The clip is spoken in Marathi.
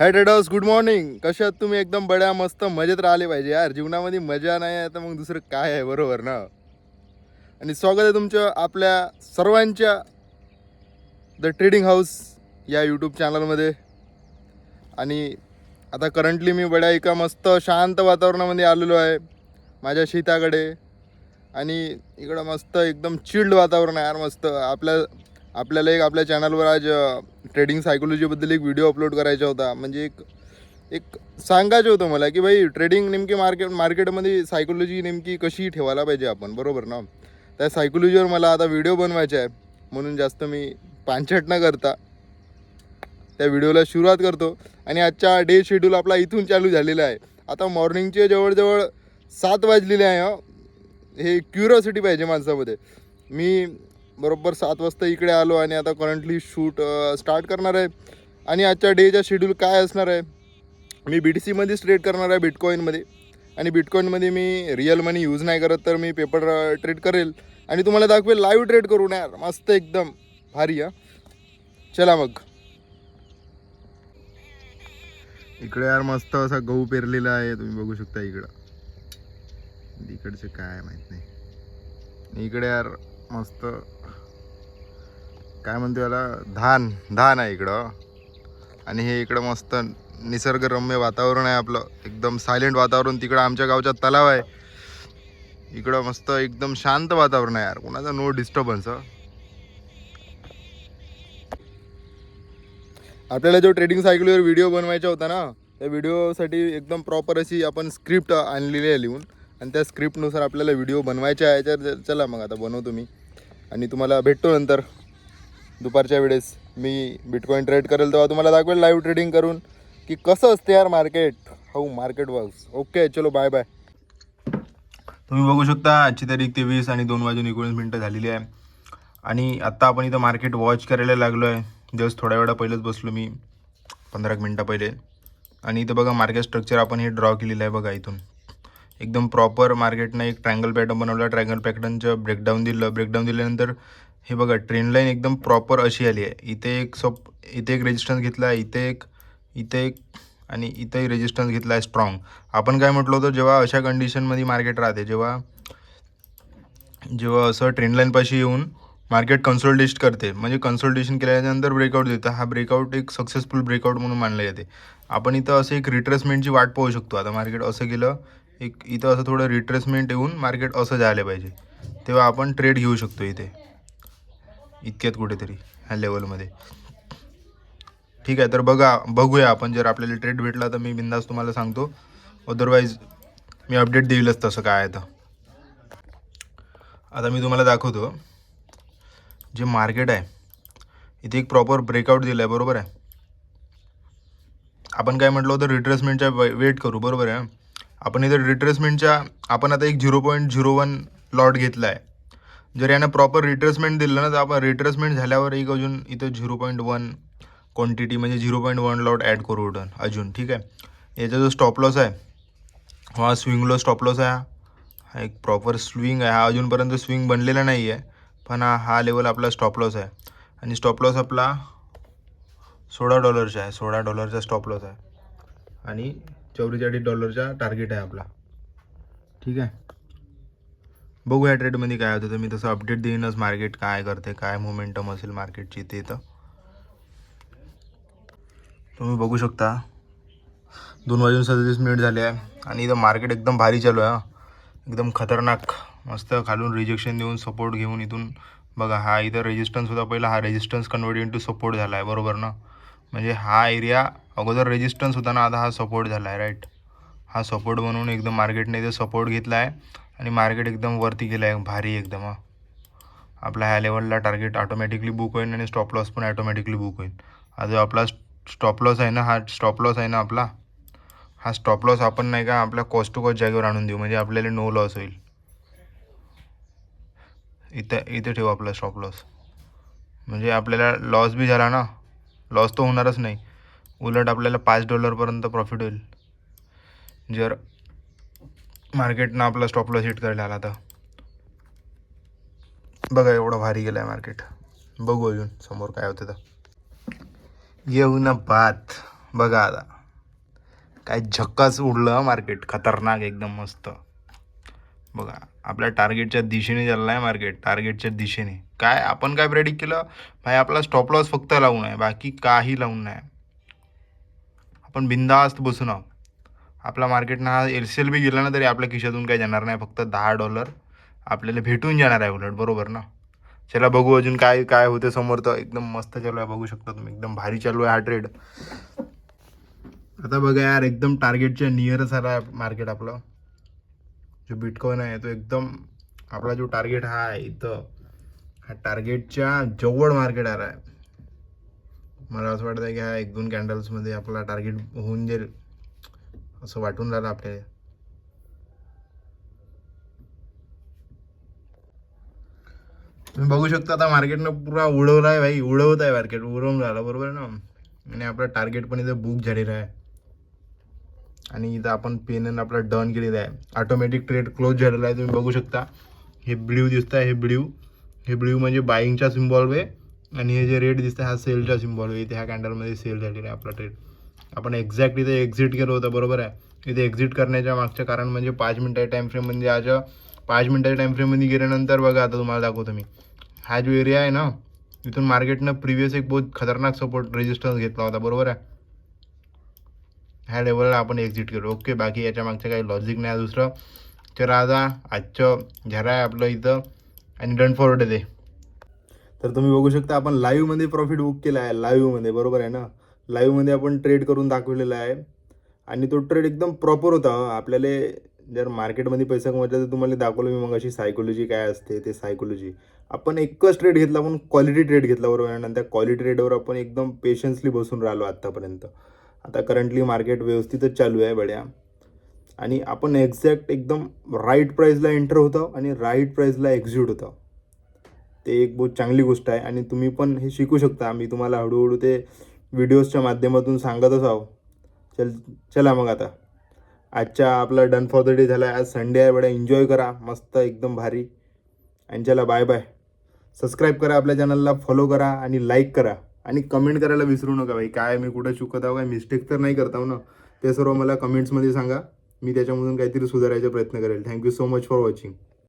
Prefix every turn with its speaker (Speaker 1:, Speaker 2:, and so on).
Speaker 1: हाय ट्रेडर्स गुड मॉर्निंग कसे आहात तुम्ही? एकदम बड्या मस्त मजेत राहिले पाहिजे यार. जीवनामध्ये मजा नाही आहे तर मग दुसरं काय आहे? बरोबर ना? आणि स्वागत आहे तुमचं आपल्या सर्वांच्या द ट्रेडिंग हाऊस या यूट्यूब चॅनलमध्ये आणि आता करंटली मी बड्या एका मस्त शांत वातावरणामध्ये आलेलो आहे माझ्या शेताकडे. आणि इकडं मस्त एकदम चिल्ड वातावरण आहे यार मस्त. आपल्या आपल्याला एक आपल्या चॅनलवर आज ट्रेडिंग सायकोलॉजीबद्दल एक व्हिडिओ अपलोड करायचा होता. म्हणजे एक एक सांगायचं होतं मला की भाई ट्रेडिंग नेमकी मार्केट मार्केटमध्ये सायकोलॉजी नेमकी कशी ठेवायला पाहिजे आपण बरोबर ना? त्या सायकोलॉजीवर मला आता व्हिडिओ बनवायचा आहे. म्हणून जास्त मी पांचट न करता त्या व्हिडिओला सुरुवात करतो. आणि आजचा डे शेड्यूल आपला इथून चालू झालेला आहे. आता मॉर्निंगचे जवळजवळ सात वाजलेले आहे हे. क्युरिओसिटी पाहिजे माणसामध्ये. मी बरोबर सात वाजता इकडे आलो आणि आता करंटली शूट स्टार्ट करणार आहे. आणि आजच्या डेचा शेड्यूल काय असणार आहे? मी बी टी सीमध्येच ट्रेड करणार आहे बिटकॉईनमध्ये आणि बिटकॉईनमध्ये मी रिअल मनी यूज नाही करत तर मी पेपर ट्रेड करेल. आणि तुम्हाला दाखवेल लाईव्ह ट्रेड करून यार. मस्त एकदम. भारी हा. चला मग. इकडे यार मस्त असा गहू पेरलेला आहे. तुम्ही बघू शकता इकडं. इकडचे काय माहीत नाही. इकडे यार मस्त. काय म्हणतो याला? धान धान आहे इकडं. आणि हे इकडं मस्त निसर्गरम्य वातावरण आहे आपलं. एकदम सायलेंट वातावरण तिकडं आमच्या गावचा तलाव आहे. इकडं मस्त एकदम शांत वातावरण आहे यार. कोणाचा नो डिस्टर्बन्स आपल्याला जो ट्रेडिंग सायकलवर व्हिडिओ बनवायचा होता ना त्या व्हिडिओसाठी एकदम प्रॉपर अशी आपण स्क्रिप्ट आणलेली आहे लिहून. आणि त्या स्क्रिप्टनुसार आपल्याला व्हिडिओ बनवायचे आहे तर चला मग आता बनवतो मी आणि तुम्हाला भेटतो नंतर. दुपारच्या वेळेस मी बिटकॉईन ट्रेड करेल तेव्हा तुम्हाला दाखवेल लाईव्ह ट्रेडिंग करून की कसं असते यार मार्केट हो मार्केट वर्क्स ओके चलो बाय बाय तुम्ही बघू शकता आजची तारीख तेवीस आणि दोन वाजून एकोणीस मिनटं झालेली आहे. आणि आत्ता आपण इथं मार्केट वॉच करायला लागलो आहे जस्ट थोड्या वेळा पहिलेच बसलो मी. पंधरा एक मिनटं पहिले. आणि इथं बघा मार्केट स्ट्रक्चर आपण हे ड्रॉ केलेलं आहे बघा इथून. एकदम प्रॉपर मार्केटनं एक ट्रँगल पॅटर्न बनवला. ट्रँगल पॅटर्नचं ब्रेकडाऊन दिलं. ब्रेकडाऊन दिल्यानंतर हे बघा ट्रेन लाईन एकदम प्रॉपर अशी आली आहे. इथे एक सप इथे एक रेजिस्टन्स घेतला आहे. इथे एक इथे एक आणि इथंही रेजिस्टन्स घेतला आहे स्ट्रॉंग आपण काय म्हटलं होतं? जेव्हा अशा कंडिशनमध्ये मार्केट राहते जेव्हा जेव्हा असं ट्रेनलाईनपाशी येऊन मार्केट कन्सोल्टेस्ट करते. म्हणजे कन्सोल्टेशन केल्यानंतर ब्रेकआउट देतं. हा ब्रेकआउट एक सक्सेसफुल ब्रेकआउट म्हणून मानलं जाते. आपण इथं असं एक रिट्रेसमेंटची वाट पाहू शकतो. आता मार्केट असं गेलं एक इथं असं थोडं रिट्रेसमेंट येऊन मार्केट असं जायला पाहिजे. तेव्हा आपण ट्रेड घेऊ शकतो इथे. इतक्यात कुठेतरी ह्या लेवलमध्ये ठीक आहे तर बघा बघूया आपण. जर आपल्याला ट्रेड भेटला तर मी बिंदास तुम्हाला सांगतो. अदरवाईज मी अपडेट देईलच तसं काय आहे तर. आता मी तुम्हाला दाखवतो. जे मार्केट आहे इथे एक प्रॉपर ब्रेकआउट दिलं आहे बरोबर आहे? आपण काय म्हटलं होतं? रिट्रेसमेंटच्या वेट करू बरोबर आहे? आपण इथं रिट्रेसमेंटच्या आपण आता एक zero point zero one lot घेतला आहे जर यानं प्रॉपर रिट्रेसमेंट दिलं ना तर आपण रिट्रेसमेंट झाल्यावर एक अजून इथं झिरो पॉईंट वन क्वांटिटी म्हणजे zero point one lot add करू उठून अजून ठीक आहे? याचा जो स्टॉप लॉस आहे हा स्विंग लॉस स्टॉप लॉस आहे. हा एक प्रॉपर स्विंग आहे. हा अजूनपर्यंत स्विंग बनलेला नाही आहे पण हा हा लेवल आपला स्टॉप लॉस आहे. आणि स्टॉप लॉस आपला सोळा डॉलरचा आहे. सोळा डॉलरचा स्टॉप लॉस आहे. आणि चौवेचाळीस डॉलरचा टार्गेट आहे आपला. ठीक आहे? बघूया ट्रेडमध्ये काय होतं. तर मी तसं अपडेट देईनच मार्केट काय करते काय मोमेंटम असेल मार्केटची ते तर. तुम्ही बघू शकता. दोन वाजून सदतीस मिनिट झाले आहे. आणि इथं मार्केट एकदम भारी चालू आहे एकदम खतरनाक. मस्त खालून रिजेक्शन देऊन सपोर्ट घेऊन इथून. बघा हा इथं रेजिस्टन्स होता पहिला. हा रेजिस्टन्स कन्वर्ट इंटू सपोर्ट झाला आहे. बरोबर ना? म्हणजे हा एरिया अगोदर रेजिस्टन्स होता ना आता हा सपोर्ट झाला आहे राईट हा सपोर्ट म्हणून एकदम मार्केटने इथे सपोर्ट घेतला आहे आणि मार्केट एकदम वरती गेलं आहे भारी एकदम हा. आपला ह्या लेवलला टार्गेट ऑटोमॅटिकली बुक होईल आणि स्टॉप लॉस पण ऑटोमॅटिकली बुक होईल हा जो आपला स्टॉप लॉस आहे ना हा स्टॉप लॉस आहे ना आपला हा स्टॉप लॉस आपण नाही का आपल्या कॉस्ट टू कॉस्ट जागेवर आणून देऊ म्हणजे आपल्याला नो लॉस होईल. इथं इथे ठेवू आपला स्टॉप लॉस म्हणजे आपल्याला लॉस बी झाला ना लॉस तर होणारच नाही. उलट आपल्याला पाच डॉलरपर्यंत प्रॉफिट होईल. जर मार्केटनं आपला स्टॉप लॉस हिट करायला आला तर. बघा एवढं भारी गेलं आहे मार्केट बघू अजून समोर काय होतं तर. येऊ ना पात बघा आता. काय झक्काच उडलं मार्केट खतरनाक एकदम मस्त. बघा आपल्या टार्गेटच्या दिशेने चाललं आहे मार्केट टार्गेटच्या दिशेने. काय आपण काय प्रेडिक्ट केलं? भाई आपला स्टॉप लॉस फक्त लावून आहे बाकी काही लावून नाही. आपण बिंदास्त बसून आहोत. आपला मार्केटनं हा एल सी एल बी गेला ना तरी आपल्या खिशातून काही जाणार नाही फक्त दहा डॉलर आपल्याला भेटून जाणार आहे उलट बरोबर ना? चला बघू अजून काय काय होते समोर तर. एकदम मस्त चालू आहे बघू शकता तुम्ही. एकदम भारी चालू आहे हा ट्रेड आता बघा यार एकदम टार्गेटच्या नियरच आला आहे मार्केट आपलं. जो बिटकॉइन आहे तो एकदम आपला जो टार्गेट हा आहे इथं हा टार्गेटच्या जवळ मार्केट आला आहे. मला असं वाटतं की हा एक दोन कॅन्डल्समध्ये आपला टार्गेट होऊन जाईल असं वाटून राहिलं आपल्याला. तुम्ही बघू शकता आता मार्केटनं पुरा उडवला आहे भाई उडवत आहे मार्केट उडवून राहिलं बरोबर आहे ना? आणि आपलं टार्गेट पण इथं बुक झालेलं आहे. आणि इथं आपण पेननं आपला डन केलेला आहे. ऑटोमॅटिक ट्रेड क्लोज झालेला आहे तुम्ही बघू शकता. हे ब्ल्यू दिसतं आहे हे ब्ल्यू हे ब्ल्यू म्हणजे बाईंगचा सिम्बॉल आहे आणि हे जे रेड दिसतं हा सेलचा सिम्बॉल आहे इथे ह्या कॅन्डलमध्ये सेल झालेला आहे आपला ट्रेड आपण एक्झॅक्ट इथे एक्झिट केलं होतं बरोबर आहे? इथे एक्झिट करण्याच्या मागचं कारण म्हणजे पाच मिनटाच्या टाईम फ्रेम म्हणजे आज पाच मिनटाच्या टाईम फ्रेममध्ये गेल्यानंतर बघा आता तुम्हाला दाखवतो मी. हा जो एरिया आहे ना इथून मार्केटनं प्रिव्हियस एक बहुत खतरनाक सपोर्ट रेजिस्टन्स घेतला होता बरोबर आहे? ह्या लेवलला आपण एक्झिट केलो ओके बाकी याच्या मागचं काही लॉजिक नाही दुसरं तर आता आजचं झरा आहे आपलं इथं आणि डन फॉरवर्ड आहे ते तर तुम्ही बघू शकता आपण लाईव्हमध्ये प्रॉफिट बुक केला आहे लाईव्हमध्ये बरोबर आहे ना? लाईव्हमध्ये आपण ट्रेड करून दाखवलेला आहे. आणि तो ट्रेड एकदम प्रॉपर होता आपल्याला जर मार्केटमध्ये पैसा कमवायचा तर तुम्हाला दाखवलं मी मग अशी सायकोलॉजी काय असते ते सायकोलॉजी आपण एकच ट्रेड घेतला आपण क्वालिटी ट्रेड घेतला बरोबर आहे ना? त्या क्वालिटी ट्रेडवर आपण एकदम पेशन्सली बसून राहिलो आत्तापर्यंत आता करंटली मार्केट व्यवस्थितच चालू आहे बड्या. आणि आपण एक्झॅक्ट एकदम राईट प्राईजला एंटर होतं आणि राईट प्राईजला एक्झिट होतं. ते एक बहुत चांगली गोष्ट आहे आणि तुम्ही पण हे शिकू शकता. मी तुम्हाला हळूहळू ते व्हिडिओजच्या माध्यमातून सांगतच आहो चल चला मग आता. आजच्या आपला डन फॉर द डे झाला. आहे आज संडे आहे बड्या. एन्जॉय करा. मस्त एकदम भारी. आणि चला बाय बाय सबस्क्राईब करा आपल्या चॅनलला फॉलो करा आणि लाईक करा. आणि कमेंट करायला विसरू नका भाई काय मी कुठं चुकत आहो काय मिस्टेक तर नाही करत ना. ते सर्व मला कमेंट्समध्ये सांगा. मी त्याच्यामधून काहीतरी सुधारायचा प्रयत्न करेल. Thank you so much for watching